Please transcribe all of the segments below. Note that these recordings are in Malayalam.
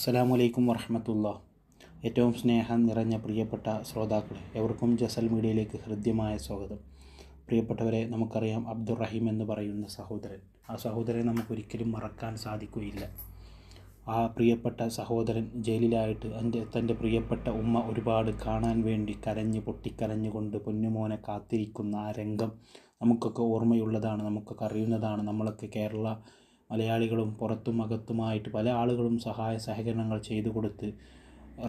അസ്സലാമു അലൈക്കും വറഹമത്തുള്ള. ഏറ്റവും സ്നേഹം നിറഞ്ഞ പ്രിയപ്പെട്ട ശ്രോതാക്കളെ എവർക്കും ജസൽ മീഡിയയിലേക്ക് ഹൃദ്യമായ സ്വാഗതം. പ്രിയപ്പെട്ടവരെ നമുക്കറിയാം അബ്ദുറഹീം എന്ന് പറയുന്ന സഹോദരൻ. ആ സഹോദരനെ നമുക്കൊരിക്കലും മറക്കാൻ സാധിക്കുകയില്ല. ആ പ്രിയപ്പെട്ട സഹോദരൻ ജയിലിലായിട്ട് എന്റെ തന്റെ പ്രിയപ്പെട്ട ഉമ്മ ഒരുപാട് കാണാൻ വേണ്ടി കരഞ്ഞ് പൊട്ടിക്കരഞ്ഞുകൊണ്ട് പൊന്നുമോനെ കാത്തിരിക്കുന്ന ആ രംഗം നമുക്കൊക്കെ ഓർമ്മയുള്ളതാണ് നമുക്കൊക്കെ അറിയുന്നതാണ്. നമ്മളൊക്കെ കേരള മലയാളികളും പുറത്തും അകത്തുമായിട്ട് പല ആളുകളും സഹായ സഹകരണങ്ങൾ ചെയ്തു കൊടുത്ത്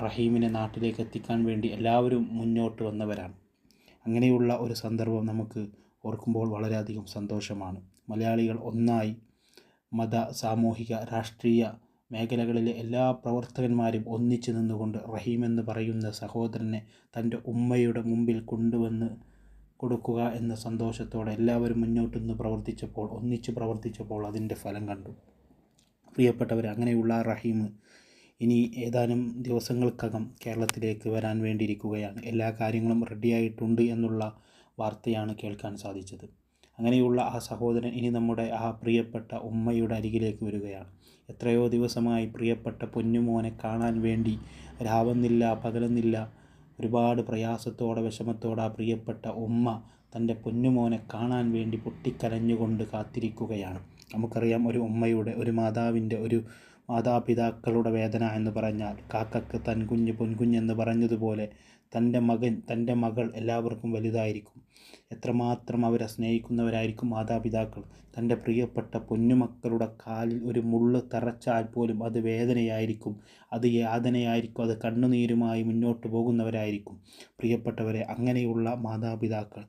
റഹീമിനെ നാട്ടിലേക്ക് എത്തിക്കാൻ വേണ്ടി എല്ലാവരും മുന്നോട്ട് വന്നവരാണ്. അങ്ങനെയുള്ള ഒരു സന്ദർഭം നമുക്ക് ഓർക്കുമ്പോൾ വളരെയധികം സന്തോഷമാണ്. മലയാളികൾ ഒന്നായി മത സാമൂഹിക രാഷ്ട്രീയ മേഖലകളിലെ എല്ലാ പ്രവർത്തകന്മാരും ഒന്നിച്ചു നിന്നുകൊണ്ട് റഹീം എന്ന് പറയുന്ന സഹോദരനെ തന്റെ ഉമ്മയുടെ മുമ്പിൽ കൊണ്ടുവന്ന് കൊടുക്കുക എന്ന സന്തോഷത്തോടെ എല്ലാവരും മുന്നോട്ട് നിന്ന് പ്രവർത്തിച്ചപ്പോൾ ഒന്നിച്ച് പ്രവർത്തിച്ചപ്പോൾ അതിന്റെ ഫലം കണ്ടു. പ്രിയപ്പെട്ടവർ അങ്ങനെയുള്ള റഹീം ഇനി ഏതാനും ദിവസങ്ങൾക്കകം കേരളത്തിലേക്ക് വരാൻ വേണ്ടിയിരിക്കുകയാണ്. എല്ലാ കാര്യങ്ങളും റെഡിയായിട്ടുണ്ട് എന്നുള്ള വാർത്തയാണ് കേൾക്കാൻ സാധിച്ചത്. അങ്ങനെയുള്ള ആ സഹോദരൻ ഇനി നമ്മുടെ ആ പ്രിയപ്പെട്ട ഉമ്മയുടെ അരികിലേക്ക് വരികയാണ്. എത്രയോ ദിവസമായി പ്രിയപ്പെട്ട പൊന്നുമോനെ കാണാൻ വേണ്ടി രാവുന്നില്ല പകലുന്നില്ല ഒരുപാട് പ്രയാസത്തോടെ വിഷമത്തോടെ ആ പ്രിയപ്പെട്ട ഉമ്മ തന്റെ പൊന്നുമോനെ കാണാൻ വേണ്ടി പൊട്ടിക്കരഞ്ഞുകൊണ്ട് കാത്തിരിക്കുകയാണ്. നമുക്കറിയാം ഒരു ഉമ്മയുടെ ഒരു മാതാവിന്റെ ഒരു മാതാപിതാക്കളുടെ വേദന എന്ന് പറഞ്ഞാൽ കാക്കക്ക് തൻ കുഞ്ഞ് പൊൻകുഞ്ഞ് എന്ന് പറഞ്ഞതുപോലെ തന്റെ മകൻ തന്റെ മകൾ എല്ലാവർക്കും വലുതായിരിക്കും. എത്രമാത്രം അവരെ സ്നേഹിക്കുന്നവരായിരിക്കും മാതാപിതാക്കൾ. തന്റെ പ്രിയപ്പെട്ട പൊന്നുമക്കളുടെ കാലിൽ ഒരു മുള്ള് തറച്ചാൽ പോലും അത് വേദനയായിരിക്കും. അത് യാതനയായിരിക്കും. അത് കണ്ണുനീരുമായി മുന്നോട്ട് പോകുന്നവരായിരിക്കും. പ്രിയപ്പെട്ടവരെ അങ്ങനെയുള്ള മാതാപിതാക്കൾ.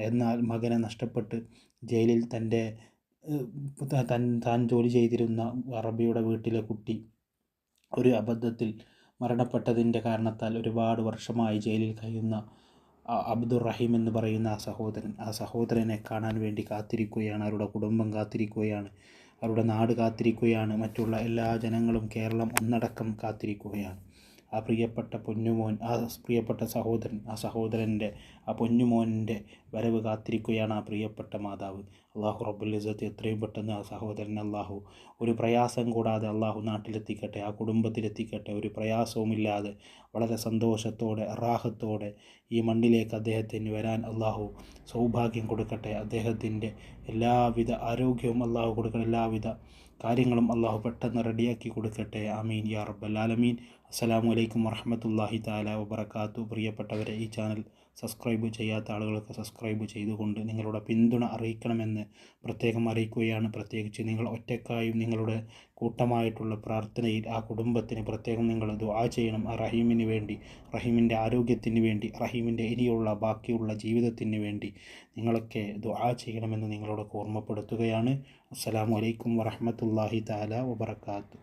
എന്നാൽ മകനെ നഷ്ടപ്പെട്ട് ജയിലിൽ തന്റെ തൻ ജോലി ചെയ്തിരുന്ന അറബിയുടെ വീട്ടിലെ കുട്ടി ഒരു അബദ്ധത്തിൽ മരണപ്പെട്ടതിന്റെ കാരണത്താൽ ഒരുപാട് വർഷമായി ജയിലിൽ കഴിയുന്ന അബ്ദുറഹീം എന്ന് പറയുന്ന ആ സഹോദരൻ ആ സഹോദരനെ കാണാൻ വേണ്ടി കാത്തിരിക്കുകയാണ് അവരുടെ കുടുംബം കാത്തിരിക്കുകയാണ് അവരുടെ നാട് കാത്തിരിക്കുകയാണ് മറ്റുള്ള എല്ലാ ജനങ്ങളും കേരളം ഒന്നടക്കം കാത്തിരിക്കുകയാണ്. ആ പ്രിയപ്പെട്ട പൊന്നുമോൻ ആ പ്രിയപ്പെട്ട സഹോദരൻ ആ സഹോദരന്റെ ആ പൊന്നുമോന്റെ വരവ് കാത്തിരിക്കുകയാണ് ആ പ്രിയപ്പെട്ട മാതാവ്. അള്ളാഹു റബ്ബുൽ ഇസത്ത് എത്രയും പെട്ടെന്ന് ആ സഹോദരൻ അള്ളാഹു ഒരു പ്രയാസം കൂടാതെ അള്ളാഹു നാട്ടിലെത്തിക്കട്ടെ ആ കുടുംബത്തിലെത്തിക്കട്ടെ. ഒരു പ്രയാസവുമില്ലാതെ വളരെ സന്തോഷത്തോടെ റാഹത്തോടെ ഈ മണ്ണിലേക്ക് അദ്ദേഹത്തിന് വരാൻ അള്ളാഹു സൗഭാഗ്യം കൊടുക്കട്ടെ. അദ്ദേഹത്തിന്റെ എല്ലാവിധ ആരോഗ്യവും അള്ളാഹു കൊടുക്കട്ടെ എല്ലാവിധ കാര്യങ്ങളും അള്ളാഹു പെട്ടെന്ന് റെഡിയാക്കി കൊടുക്കട്ടെ. ആമീൻ. യാ റബ്ബൽ ആലമീൻ. അസ്സലാമു അലൈക്കും വറഹമത്തല്ലാഹി താല വബർക്കാത്തു പ്രിയപ്പെട്ടവരെ ഈ ചാനൽ സബ്സ്ക്രൈബ് ചെയ്യാത്ത ആളുകൾക്ക് സബ്സ്ക്രൈബ് ചെയ്തുകൊണ്ട് നിങ്ങളുടെ പിന്തുണ അറിയിക്കണമെന്ന് പ്രത്യേകം അറിയിക്കുകയാണ്. പ്രത്യേകിച്ച് നിങ്ങൾ ഒറ്റക്കായും നിങ്ങളുടെ കൂട്ടമായിട്ടുള്ള പ്രാർത്ഥനയിൽ ആ കുടുംബത്തിന് പ്രത്യേകം നിങ്ങൾ ദുആ ചെയ്യണം. റഹീമിന് വേണ്ടി റഹീമിന്റെ ആരോഗ്യത്തിന് വേണ്ടി റഹീമിന്റെ ഇനിയുള്ള ബാക്കിയുള്ള ജീവിതത്തിന് വേണ്ടി നിങ്ങളൊക്കെ ദുആ ചെയ്യണമെന്ന് നിങ്ങളോട് ഓർമ്മപ്പെടുത്തുകയാണ്. അസ്സലാമു അലൈക്കും വറഹമത്തല്ലാഹി താല വബർക്കാത്തു